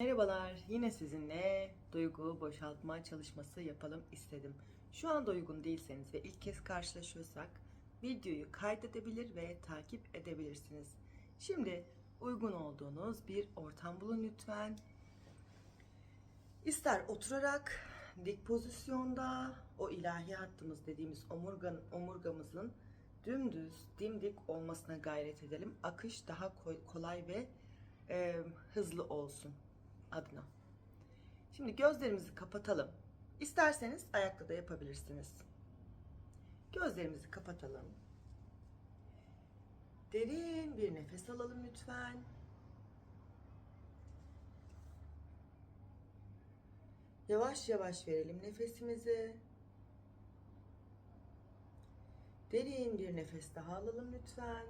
Merhabalar, yine sizinle duygu boşaltma çalışması yapalım istedim. Şu anda uygun değilseniz ve ilk kez karşılaşıyorsak videoyu kaydedebilir ve takip edebilirsiniz. Şimdi uygun olduğunuz bir ortam bulun lütfen. İster oturarak dik pozisyonda o ilahi hattımız dediğimiz omurgan, omurgamızın dümdüz dimdik olmasına gayret edelim. Akış daha kolay ve e, hızlı olsun adına. Şimdi gözlerimizi kapatalım. İsterseniz ayakta da yapabilirsiniz. Gözlerimizi kapatalım. Derin bir nefes alalım lütfen. Yavaş yavaş verelim nefesimizi. Derin bir nefes daha alalım lütfen.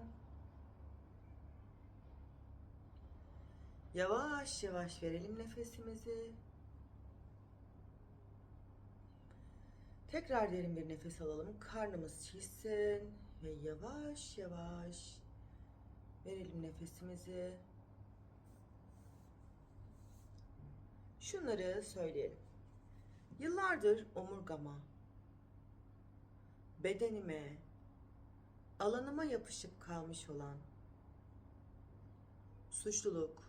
Yavaş yavaş verelim nefesimizi. Tekrar derin bir nefes alalım. Karnımız şişsin ve yavaş yavaş verelim nefesimizi. Şunları söyleyelim. Yıllardır omurgama, bedenime, alanıma yapışıp kalmış olan suçluluk,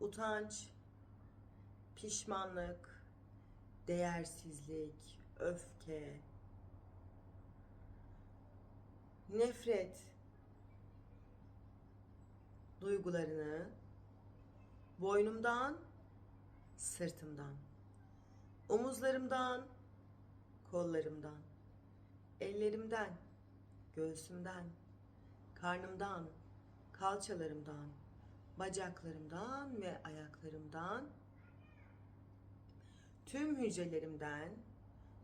utanç, pişmanlık, değersizlik, öfke, nefret duygularını boynumdan, sırtımdan, omuzlarımdan, kollarımdan, ellerimden, göğsümden, karnımdan, kalçalarımdan, bacaklarımdan ve ayaklarımdan tüm hücrelerimden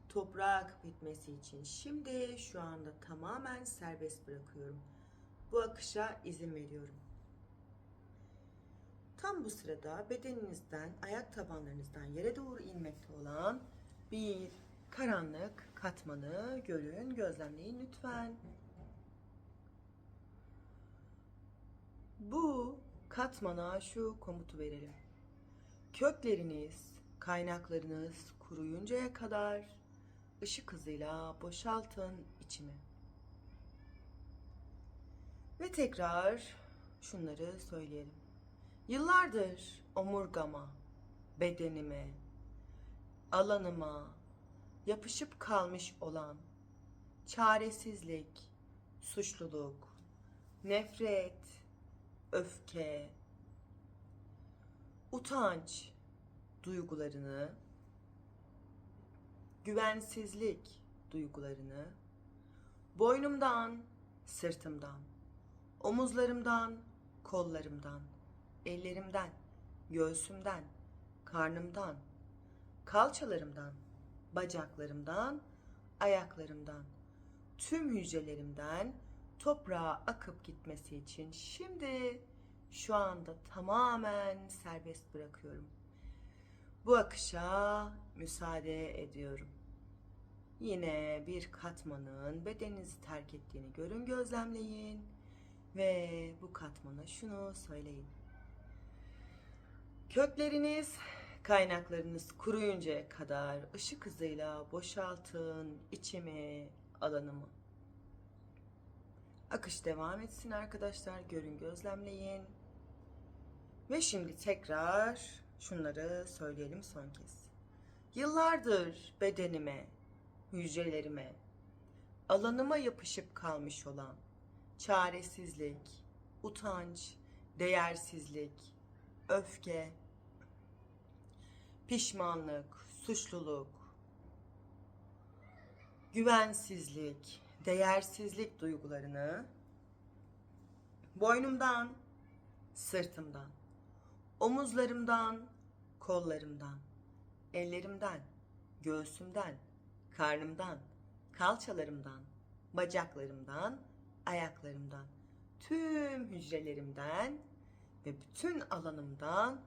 toprağa akıp gitmesi için şimdi şu anda tamamen serbest bırakıyorum. Bu akışa izin veriyorum. Tam bu sırada bedeninizden, ayak tabanlarınızdan yere doğru inmekte olan bir karanlık katmanı görün, gözlemleyin lütfen. Bu katmana şu komutu verelim. Kökleriniz, kaynaklarınız kuruyuncaya kadar ışık hızıyla boşaltın içimi. Ve tekrar şunları söyleyelim. Yıllardır omurgama, bedenime, alanıma yapışıp kalmış olan çaresizlik, suçluluk, nefret, öfke, utanç duygularını, güvensizlik duygularını boynumdan, sırtımdan, omuzlarımdan, kollarımdan, ellerimden, göğsümden, karnımdan, kalçalarımdan, bacaklarımdan, ayaklarımdan, tüm hücrelerimden toprağa akıp gitmesi için şimdi şu anda tamamen serbest bırakıyorum. Bu akışa müsaade ediyorum. Yine bir katmanın bedeninizi terk ettiğini görün, gözlemleyin ve bu katmana şunu söyleyin. Kökleriniz, kaynaklarınız kuruyuncaya kadar ışık hızıyla boşaltın içimi, alanımı. Akış devam etsin arkadaşlar. Görün, gözlemleyin. Ve şimdi tekrar şunları söyleyelim son kez. Yıllardır bedenime, hücrelerime, alanıma yapışıp kalmış olan çaresizlik, utanç, değersizlik, öfke, pişmanlık, suçluluk, güvensizlik, değersizlik duygularını boynumdan, sırtımdan, omuzlarımdan, kollarımdan, ellerimden, göğsümden, karnımdan, kalçalarımdan, bacaklarımdan, ayaklarımdan, tüm hücrelerimden ve bütün alanımdan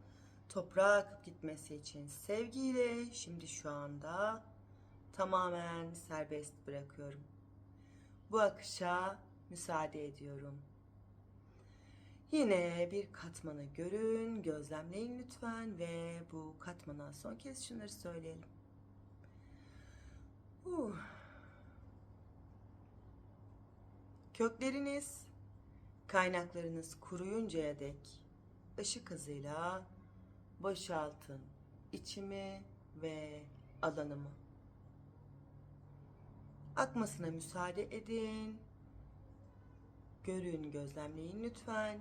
toprağa akıp gitmesi için sevgiyle şimdi şu anda tamamen serbest bırakıyorum. Bu akışa müsaade ediyorum. Yine bir katmanı görün, gözlemleyin lütfen ve bu katmana son kez şunları söyleyelim. Uh. Kökleriniz, kaynaklarınız kuruyuncaya dek ışık hızıyla boşaltın içimi ve alanımı. Akmasına müsaade edin. Görün, gözlemleyin lütfen.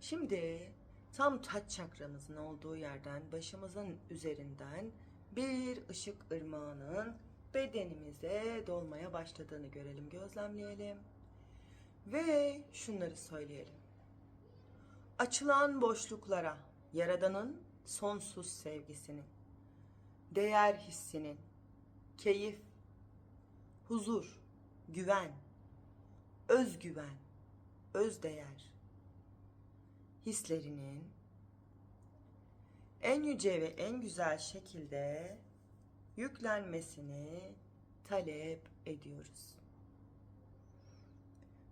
Şimdi tam taç çakramızın olduğu yerden başımızın üzerinden bir ışık ırmağının bedenimize dolmaya başladığını görelim, gözlemleyelim. Ve şunları söyleyelim. Açılan boşluklara Yaradan'ın sonsuz sevgisinin, değer hissinin, keyif, huzur, güven, özgüven, özdeğer hislerinin en yüce ve en güzel şekilde yüklenmesini talep ediyoruz.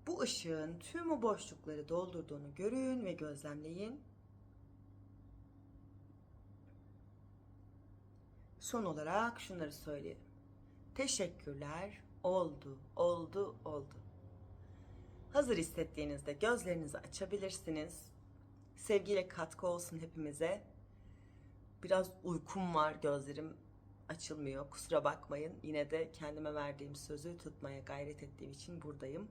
Bu ışığın tüm o boşlukları doldurduğunu görün ve gözlemleyin. Son olarak şunları söyleyelim. Teşekkürler. Oldu, oldu, oldu. Hazır hissettiğinizde gözlerinizi açabilirsiniz. Sevgiyle katkı olsun hepimize. Biraz uykum var, gözlerim açılmıyor. Kusura bakmayın. Yine de kendime verdiğim sözü tutmaya gayret ettiğim için buradayım.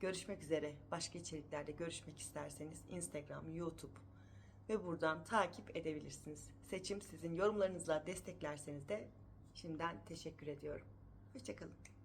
Görüşmek üzere. Başka içeriklerde görüşmek isterseniz Instagram, YouTube ve buradan takip edebilirsiniz. Seçim sizin yorumlarınızla desteklerseniz de şimdiden teşekkür ediyorum. Hoşçakalın.